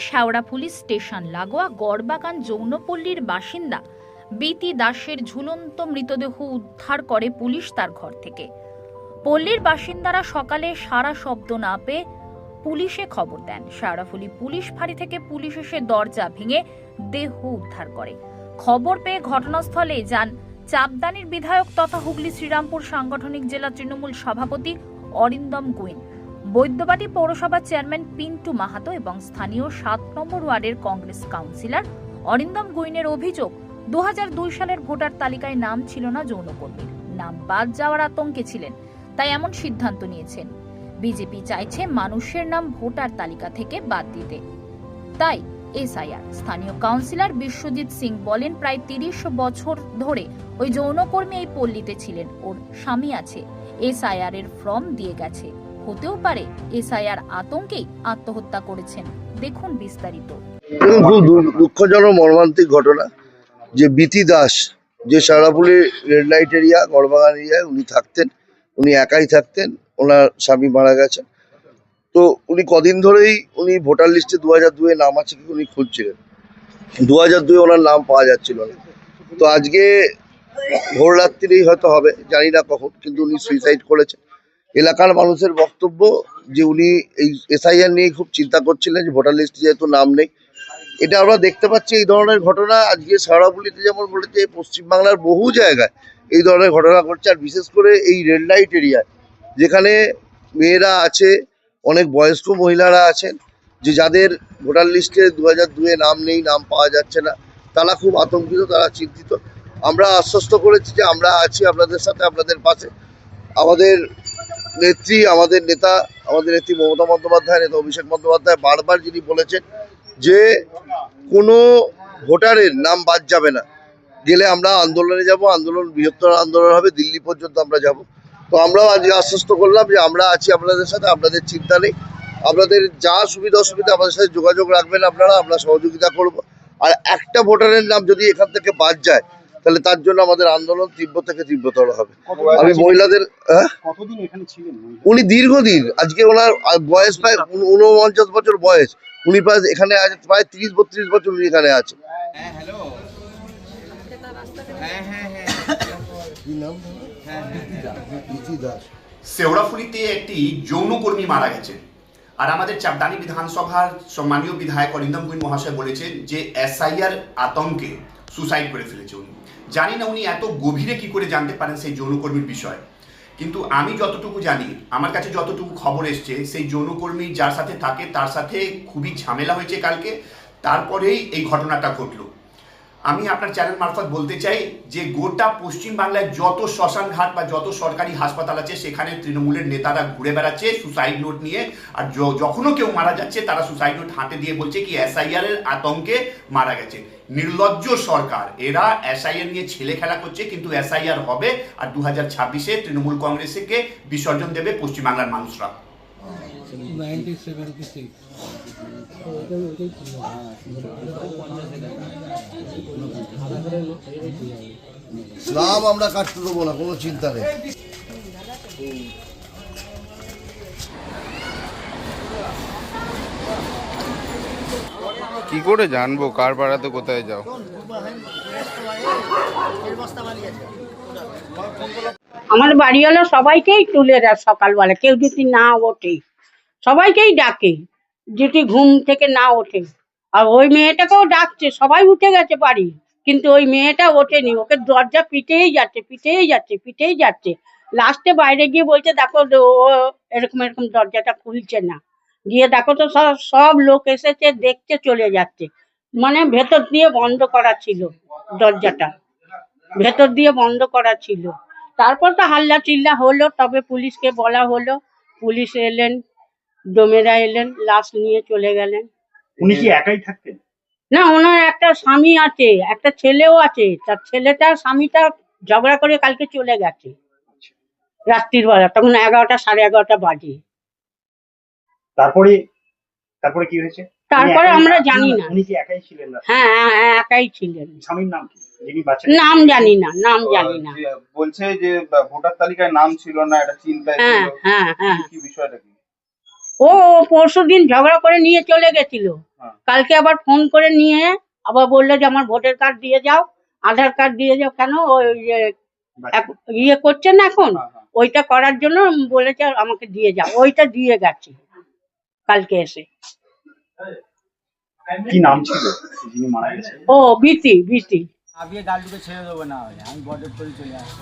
Sheoraphuli station, লাগোয়া গড়বাগান যৌনপল্লীর বাসিন্দা বিতি দাসের ঝুলন্ত মৃতদেহ উদ্ধার করে পুলিশ তার ঘর থেকে। পল্লীর বাসিন্দারা সকালে সারা শব্দ না পেয়ে পুলিশে খবর দেন। শেওড়াফুলি পুলিশ ফাঁড়ি থেকে পুলিশ এসে দরজা ভেঙে দেহ উদ্ধার করে। খবর পেয়ে ঘটনাস্থলে যান চাপদানির বিধায়ক তথা হুগলি শ্রীরামপুর সাংগঠনিক জেলা তৃণমূল সভাপতি অরিন্দম গুইন বৈদ্যবাটি পৌরসভার চেয়ারম্যান পিন্টু মাহাতো এবং স্থানীয় সাত নম্বর ওয়ার্ডের কংগ্রেস কাউন্সিলর অরিন্দম গুইনের অভিযোগ দু হাজার দুই সালের ভোটার তালিকায় নাম ছিল না যৌনকর্মীর। নাম বাদ যাওয়ার আতঙ্কে ছিলেন, তাই এমন সিদ্ধান্ত নিয়েছেন। বিজেপি চাইছে মানুষের নাম ভোটার তালিকা থেকে বাদ দিতে। তাই এসআইআর, স্থানীয় কাউন্সিলর বিশ্বজিৎ সিং বলেন, প্রায় তিরিশ বছর ধরে ওই যৌনকর্মী এই পল্লীতে ছিলেন, ওর স্বামী আছে এসআইআর এর ফর্ম দিয়ে গেছে। হতেও পারে। এসআইআর আতঙ্কেই আত্মহত্যা করেছেন। দেখুন বিস্তারিত। খুব দুঃখজনক মর্মান্তিক ঘটনা, যে বিতি দাস, যে সারাপুলি রেড লাইট এরিয়া, গড়বাগান এরিয়ায় উনি থাকতেন, উনি একাই থাকতেন, ওনার স্বামী মারা গেছেন। তো উনি কদিন ধরেই উনি ভোটার লিস্টে দু হাজার দুয়ে নাম আছে কি উনি খুঁজছিলেন। দু হাজার দুয়ে ওনার নাম পাওয়া যাচ্ছিল না। তো আজকে ভোর রাত্রিরেই হয়তো হবে, জানি না কখন, কিন্তু উনি সুইসাইড করেছেন। এলাকার মানুষের বক্তব্য যে উনি এই এসআইআর নিয়ে খুব চিন্তা করছিলেন যে ভোটার লিস্টে যেহেতু নাম নেই। এটা আমরা দেখতে পাচ্ছি এই ধরনের ঘটনা আজকে সারাপুলিতে যেমন বলেছে, পশ্চিমবাংলার বহু জায়গায় এই ধরনের ঘটনা ঘটছে। আর বিশেষ করে এই রেড লাইট এরিয়ায় যেখানে মেয়েরা আছে, অনেক বয়স্ক মহিলারা আছেন, যে যাদের ভোটার লিস্টে দু হাজার দুয়ে নাম নেই, নাম পাওয়া যাচ্ছে না, তারা খুব আতঙ্কিত, তারা চিন্তিত। আমরা আশ্বস্ত করেছি যে আমরা আছি আপনাদের সাথে, আপনাদের পাশে। আমাদের নেত্রী, আমাদের নেতা, আমাদের নেত্রী মমতা বন্দ্যোপাধ্যায়, নেতা অভিষেক বন্দ্যোপাধ্যায় বারবার যিনি বলেছেন যে কোনো ভোটারের নাম বাদ যাবে না। গেলে আমরা আন্দোলনে যাব, আন্দোলন বৃহত্তর আন্দোলন হবে, দিল্লি পর্যন্ত আমরা যাব। তো আমরাও আজকে আশ্বস্ত করলাম যে আমরা আছি আপনাদের সাথে, আপনাদের চিন্তা নেই। আপনাদের যা সুবিধা অসুবিধা আমাদের সাথে যোগাযোগ রাখবেন আপনারা, আমরা সহযোগিতা করব। আর একটা ভোটারের নাম যদি এখান থেকে বাদ যায় তাহলে তার জন্য আমাদের আন্দোলন তীব্র থেকে তীব্রতর হবে। আমি মহিলাদের হ্যাঁ? কতদিন এখানে ছিলেন উনি দীর্ঘদিন আজকে ওনার বয়স প্রায় উন- ঊনপঞ্চাশ বছর বয়স। উনি প্রায় এখানে আছে প্রায় তিরিশ বত্রিশ বছর উনি এখানে আছে। হ্যাঁ হ্যালো। হ্যাঁ হ্যাঁ হ্যাঁ। শেওড়াফুলিতে একটি যৌনকর্মী মারা গেছে। আর আমাদের চাপদানি বিধানসভার সম্মানীয় বিধায়ক অরিন্দম গুইন মহাশয় বলেছেন যে এসআইআর আতঙ্কে সুসাইড করে ফেলেছে উনি। জানি না উনি এত গভীরে কি করে জানতে পারেন সেই যৌনকর্মীর বিষয়। কিন্তু আমি যতটুকু জানি, আমার কাছে যতটুকু খবর এসছে, সেই যৌনকর্মী যার সাথে থাকে, তার সাথে খুবই ঝামেলা হয়েছে কালকে। তারপরেই এই ঘটনাটা ঘটলো। আমি আপনার চ্যানেল মারফত বলতে চাই যে গোটা পশ্চিম বাংলায় যত শ্মশান ঘাট বা যত সরকারি হাসপাতাল আছে সেখানে তৃণমূলের নেতারা ঘুরে বেড়াচ্ছে সুসাইড নোট নিয়ে। আর য- যখনও কেউ মারা যাচ্ছে তারা সুসাইড নোট হাতে দিয়ে বলছে কি এসআইআর এর আতঙ্কে মারা গেছে। নির্লজ্জ সরকার এরা এসআইআর নিয়ে ছেলে খেলা করছে কিন্তু এসআইআর হবে। আর দু হাজার ছাব্বিশে তৃণমূল কংগ্রেসকে বিসর্জন দেবে পশ্চিমবাংলার মানুষরা। নাম আমরা কাটতে দেবো না কোনো চিন্তা নেই। কি করে জানব কার পাড়াতে কোথায় যাও? আমার বাড়িওয়ালা সবাইকেই তুলে দেয় সকালবেলা কেউ যদি না ওঠে সবাইকেই ডাকে যদি ঘুম থেকে না ওঠে। আর ওই মেয়েটাকেও ডাকছে, সবাই উঠে গেছে বাড়ি। কিন্তু ওই মেয়েটা ওঠেনি, ওকে দরজা পিটেই যাচ্ছে পিটেই যাচ্ছে পিটেই যাচ্ছে। লাস্টে বাইরে গিয়ে বলছে, দেখো ও এরকম এরকম দরজাটা খুলছে না। গিয়ে দেখো তো সব সব লোক এসেছে দেখতে চলে যাচ্ছে। মানে ভেতর দিয়ে বন্ধ করা ছিল দরজাটা। ভেতর দিয়ে বন্ধ করা ছিল। তারপর তো হাল্লা চিল্লা হলো, তবে পুলিশকে বলা হলো। পুলিশ এলেন, ডোমেরা এলেন, লাশ নিয়ে চলে গেলেন। উনি কি একাই থাকতেন? না ওনার একটা স্বামী আছে একটা ছেলেও আছে। তার ছেলেটা স্বামীটা ঝগড়া করে কালকে চলে গেছে। রাত্রির বেলা তখন এগারোটা সাড়ে এগারোটা বাজে। তারপরে তারপরে কি হয়েছে? তারপরে আমরা জানি না। উনি কি একাই ছিলেন হ্যাঁ হ্যাঁ, হ্যাঁ, একাই ছিলেন। স্বামীর নাম কি? নাম জানি না নাম জানি না। বলছে যে ভোটার তালিকায় নাম ছিল না এটা চিন্তায় হ্যাঁ ছিল। হ্যাঁ হ্যাঁ। কি বিষয়টা কি? ও পরশু দিন ঝগড়া করে নিয়ে চলে গেছিল। হ্যাঁ। কালকে আবার ফোন করে নিয়ে আবার বলল যে আমার ভোটার কার্ড দিয়ে যাও। আধার কার্ড দিয়ে যাও। কেন ওই যে ইয়ে করছে না এখন? হ্যাঁ, হ্যাঁ। ওইটা করার জন্য বলেছে আমাকে দিয়ে যাও। ওইটা দিয়ে গেছে কালকে এসে। কি নাম ছিল? যিনি মারা গেছেন? ও বিতি বিতি আগে ছেড়ে দেবো না আমি বর্ডার করে চলে আসব।